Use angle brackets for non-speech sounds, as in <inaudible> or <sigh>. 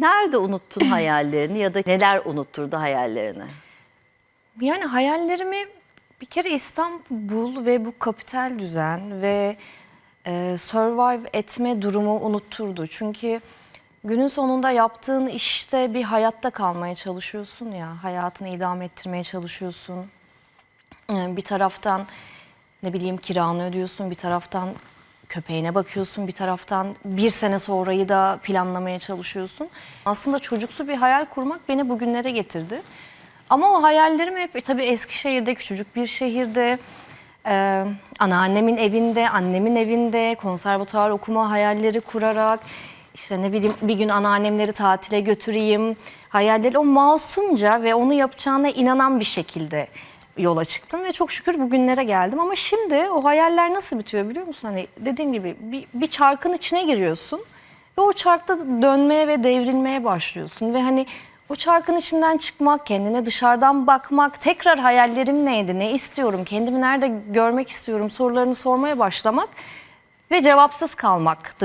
Nerede unuttun <clears throat> hayallerini ya da neler unutturdu hayallerini? Yani hayallerimi bir kere İstanbul ve bu kapital düzen ve e, survive etme durumu unutturdu. Çünkü günün sonunda yaptığın işte bir hayatta kalmaya çalışıyorsun ya. Hayatını idame ettirmeye çalışıyorsun. E, bir taraftan ne bileyim kiranı ödüyorsun, bir taraftan köpeğine bakıyorsun, bir taraftan bir sene sonrayı da planlamaya çalışıyorsun. Aslında çocuksu bir hayal kurmak beni bugünlere getirdi. Ama o hayallerim hep tabii Eskişehir'de, küçücük bir şehirde, e, anneannemin evinde, annemin evinde, konservatuar okuma hayalleri kurarak, işte ne bileyim bir gün anneannemleri tatile götüreyim, hayalleri o masumca ve onu yapacağına inanan bir şekilde yola çıktım ve çok şükür bugünlere geldim. Ama şimdi o hayaller nasıl bitiyor biliyor musun? Hani dediğim gibi bir, bir çarkın içine giriyorsun ve o çarkta dönmeye ve devrilmeye başlıyorsun ve hani o çarkın içinden çıkmak, kendine dışarıdan bakmak, tekrar hayallerim neydi, ne istiyorum, kendimi nerede görmek istiyorum sorularını sormaya başlamak ve cevapsız kalmaktı